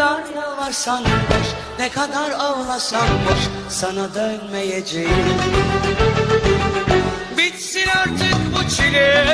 kadar yalvarsan boş Ne kadar ağlasan boş Sana dönmeyeceğim. Bitsin artık bu çile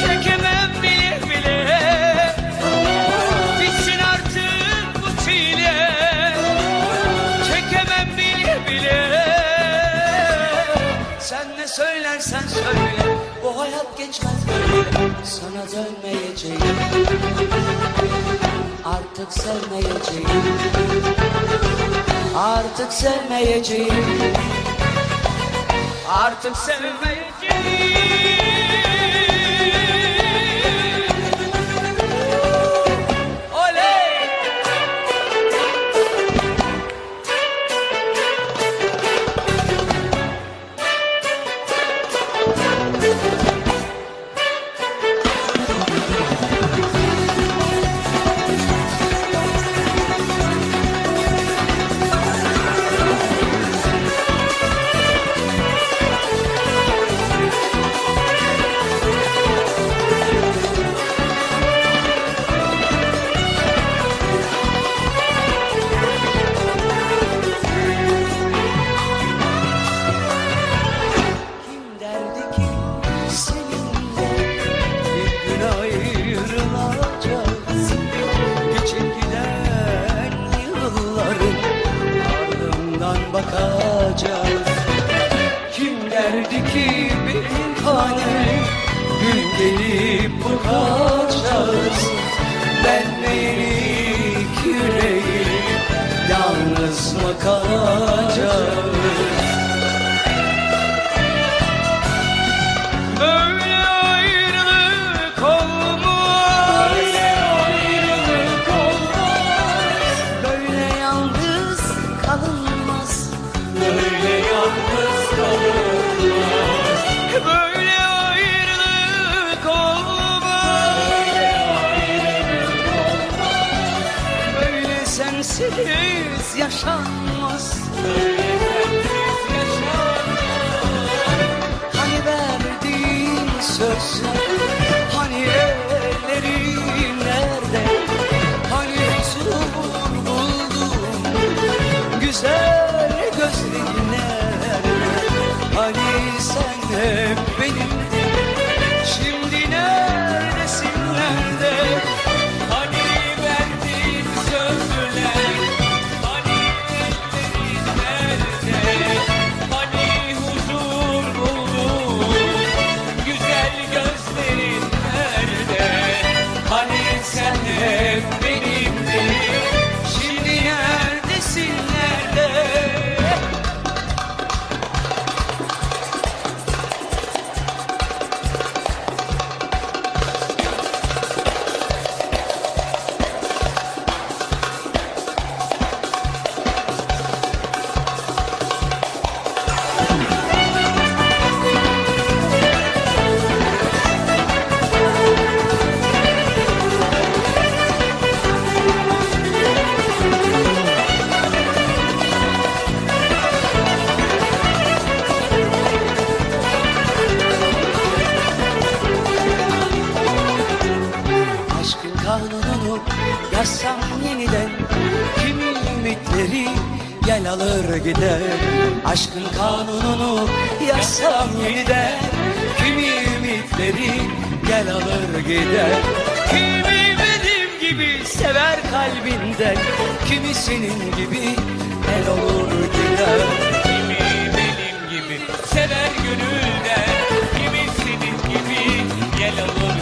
Çekemem bile bile. Bitsin artık bu çile Çekemem bile bile. Sen ne söylersen söyle Bu hayat geçmez böyle Sana dönmeyeceğim Artık sevmeyeceğim. Artık sevmeyeceğim. Artık sevmeyeceğim. Oley! Kim yalnız Anh. Aşkın kanununu yazsam yeniden. Kimi ümitleri gel alır gider. Kimi benim gibi sever kalbinden. Kimi senin gibi el olur gider. Kimi benim gibi sever gönülden. Kimi senin gibi gel alır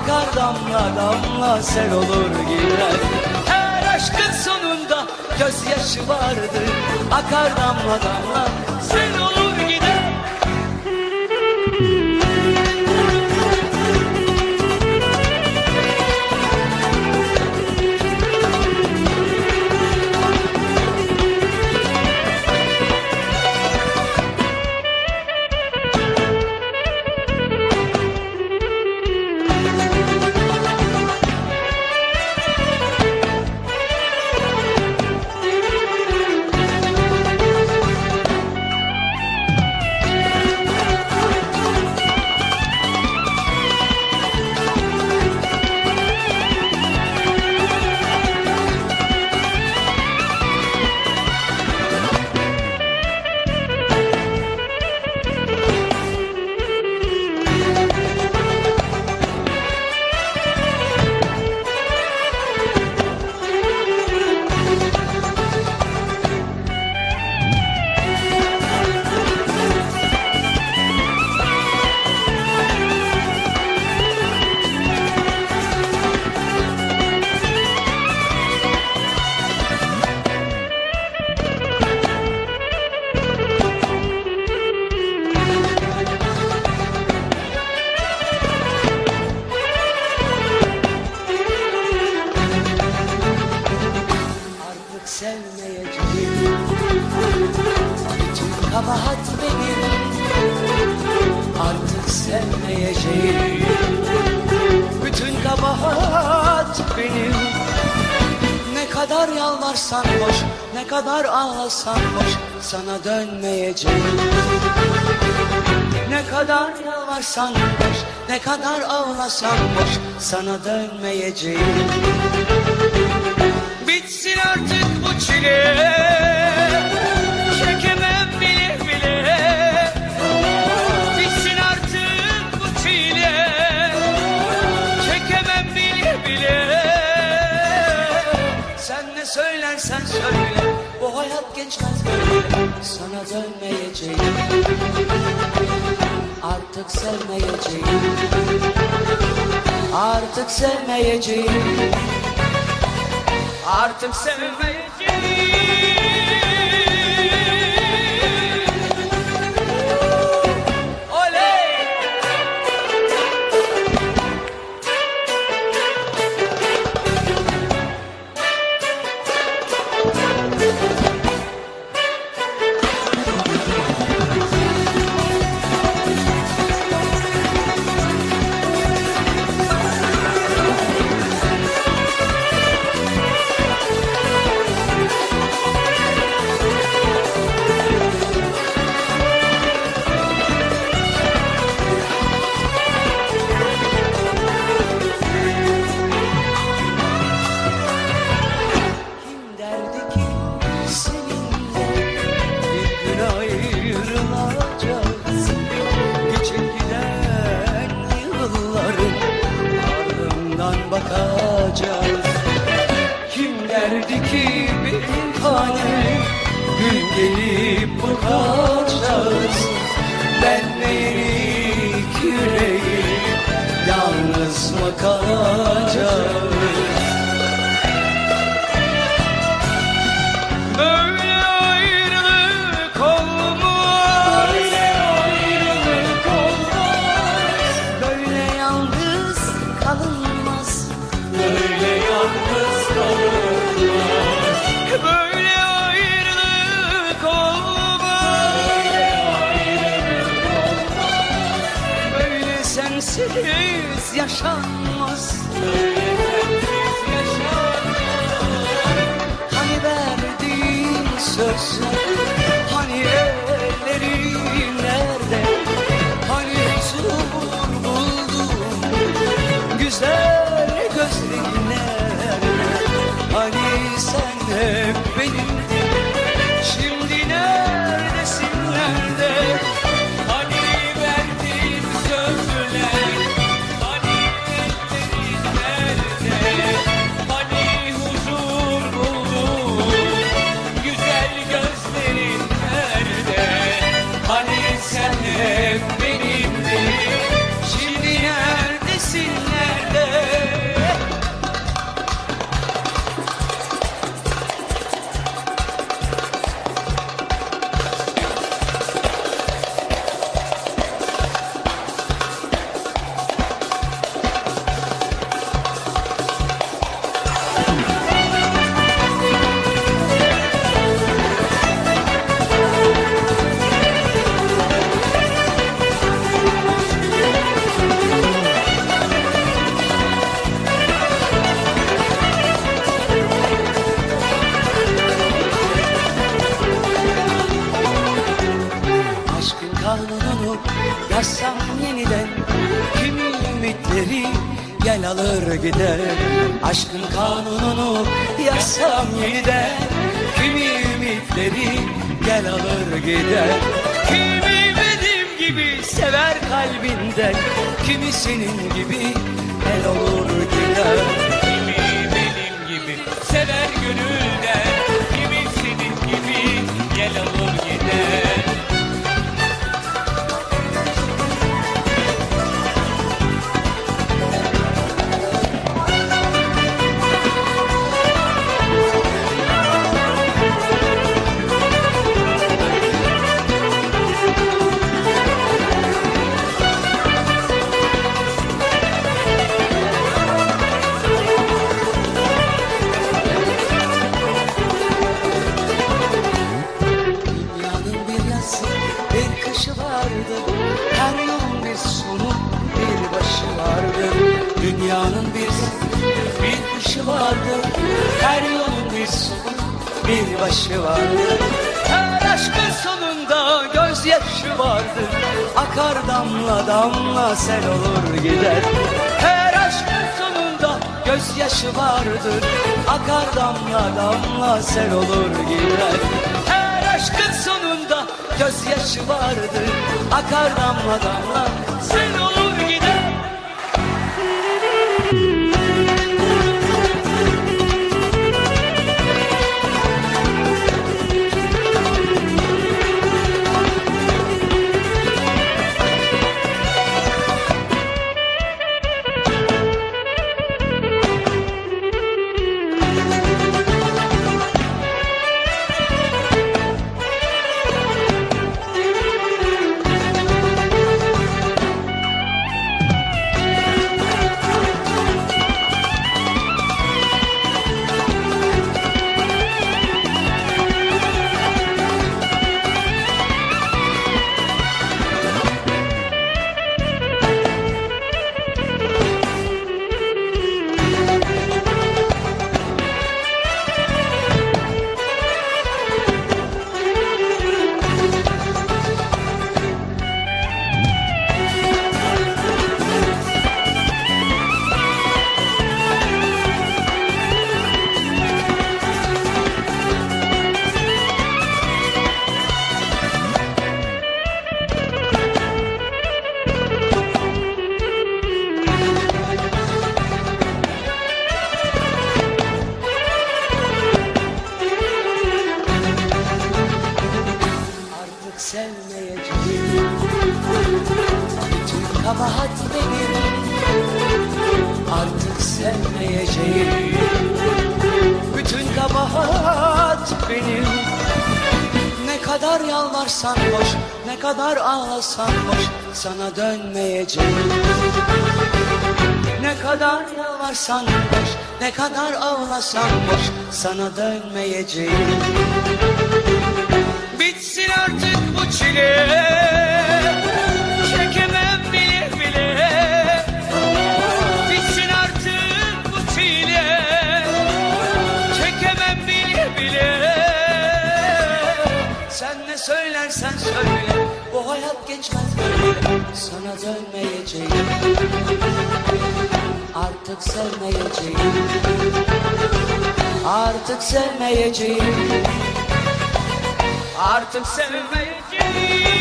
akar damla damla sel olur gider Her aşkın sonunda gözyaşı vardır Akar damla damla. Sel kadar yalvarsan boş Ne kadar ağlasan boş Sana dönmeyeceğim. Bitsin artık bu çile Çekemem bile bile. Bitsin artık bu çile Çekemem bile bile. Sen ne söylersen söyle Bu hayat geçmez böyle Sana dönmeyeceğim. Artık sevmeyeceğim. Artık sevmeyeceğim. Artık sevmeyeceğim. kara alır gider. Aşkın kanununu yazsam yeniden. Kimi ümitleri gel alır gider. Kimi benim gibi sever kalbinden. Kimi senin gibi el olur gider. Kimi benim gibi sever gönülden damla sel olur gider. Her aşkın sonunda gözyaşı vardır. Akar damla damla sel olur gider. Her aşkın sonunda gözyaşı vardır Akar damla damla sel olur gider boş, ne kadar ağlasan boş, sana dönmeyeceğim. Bitsin artık bu çile, çekemem bile bile. Bitsin artık bu çile, çekemem bile bile. Sen ne söylersen söyle, bu hayat geçmez böyle. Sana dönmeyeceğim. Artık sevmeyeceğim. Artık sevmeyeceğim. Artık sevmeyeceğim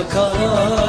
Yalnız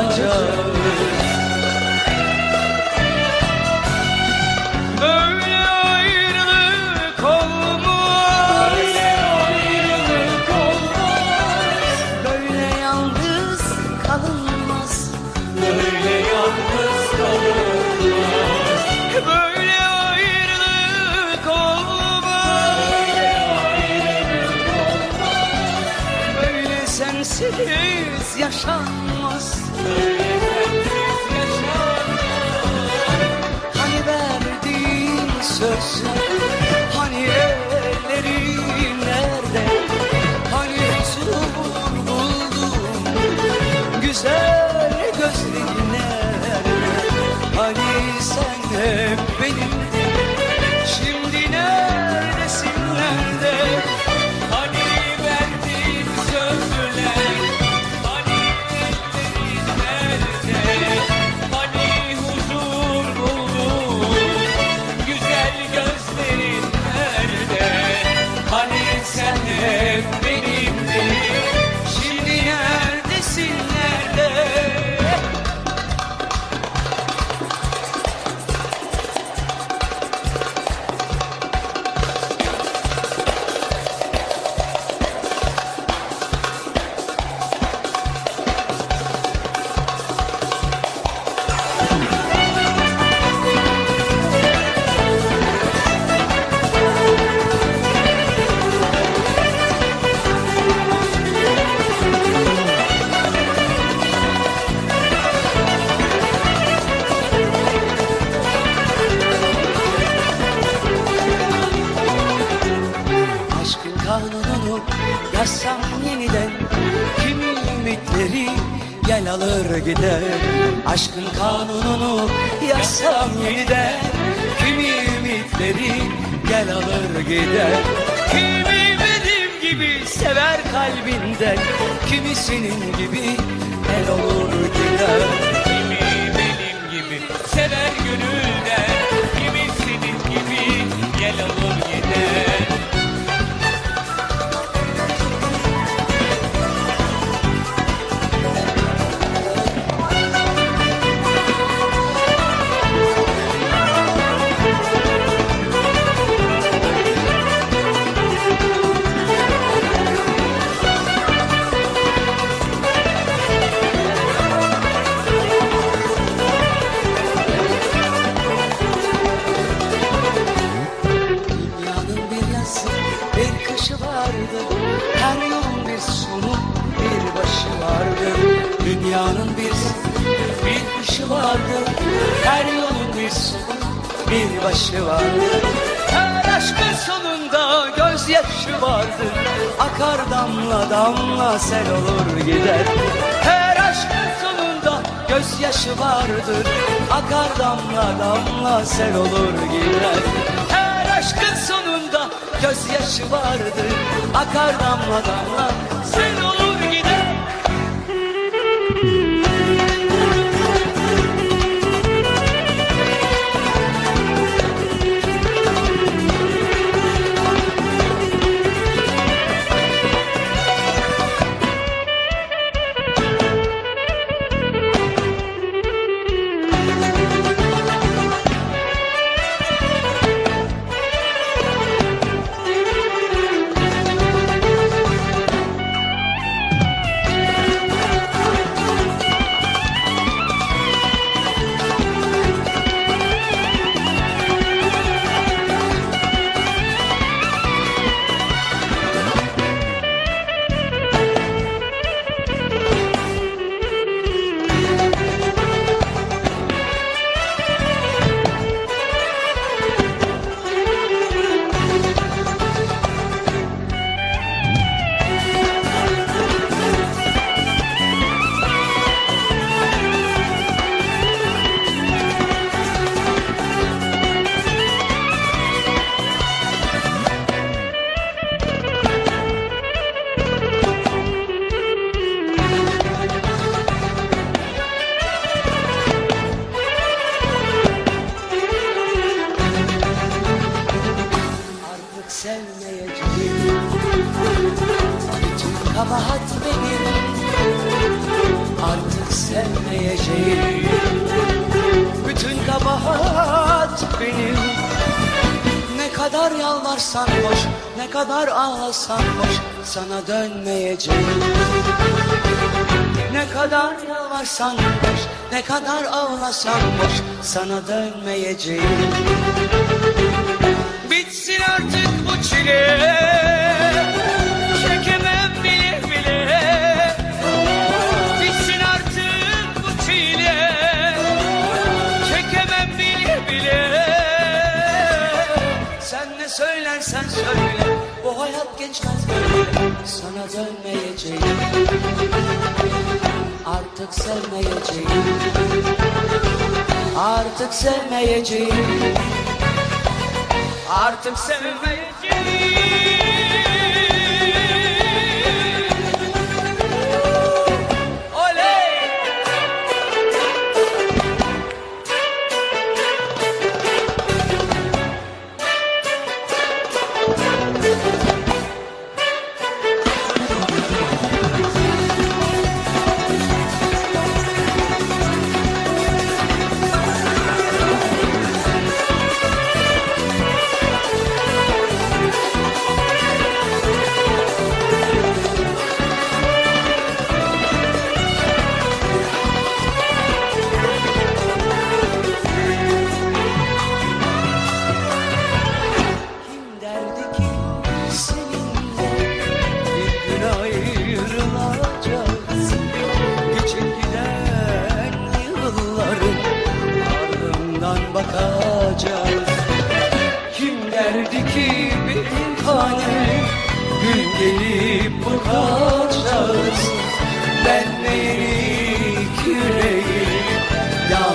alır gider. Aşkın kanununu yazsam yeniden Kimi ümitleri gel alır gider. Kimi benim gibi sever kalbinden Kimi senin gibi el olur gider. Kimi benim gibi sever gönülden Akar damla damla sel olur gider. Her aşkın sonunda gözyaşı vardır. Akar damla damla sel olur gider. Her aşkın sonunda gözyaşı vardır Akar damla damla Ne kadar ağlasan boş Sana dönmeyeceğim. Bitsin artık bu çile Çekemem bile bile. Bitsin artık bu çile Çekemem bile bile. Sen ne söylersen söyle Bu hayat geçmez böyle Sana dönmeyeceğim Artık sevmeyeceğim. Artık sevmeyeceğim. Artık sevmeyeceğim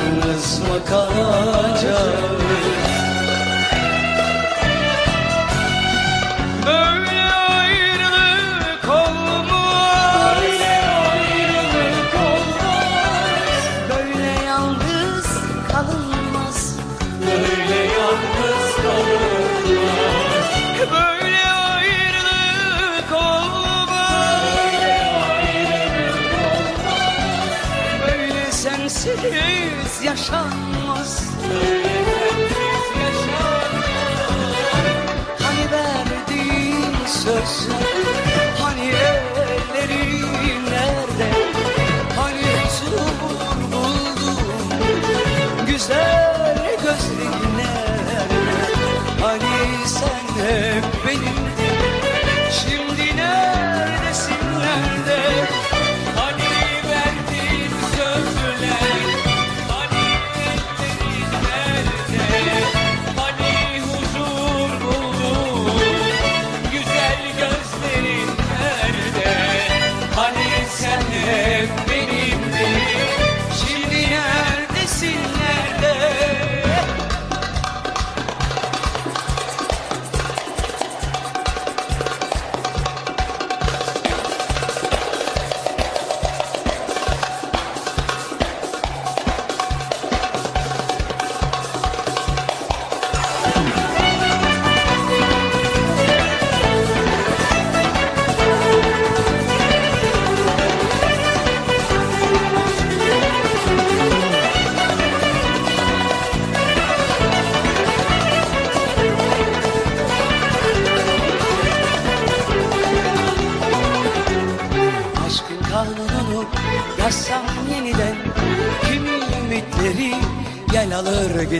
yalnız mı kalacağız yaşanmaz. Hani verdiğin sözler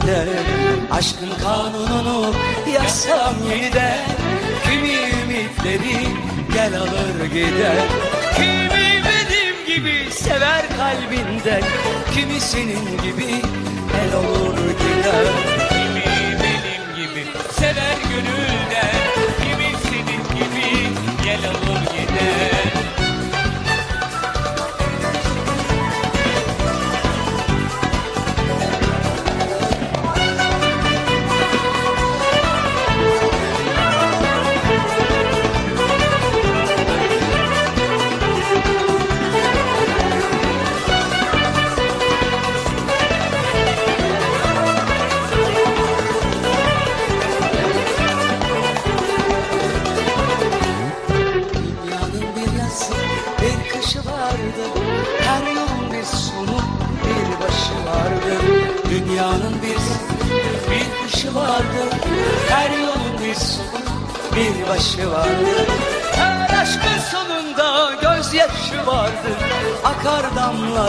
gider. Aşkın kanununu yazsam yeniden Kimi ümitleri gel alır gider. Kimi benim gibi sever kalbinden Kimi senin gibi el olur gider. Kimi benim gibi sever gönülden Kimi senin gibi gel alır gider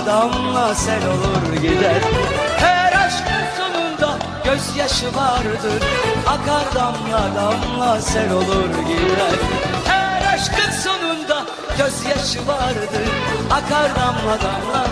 damla sel olur gider. Her aşkın sonunda gözyaşı vardır. Akar damla damla sel olur gider. Her aşkın sonunda gözyaşı vardır. Akar damla damla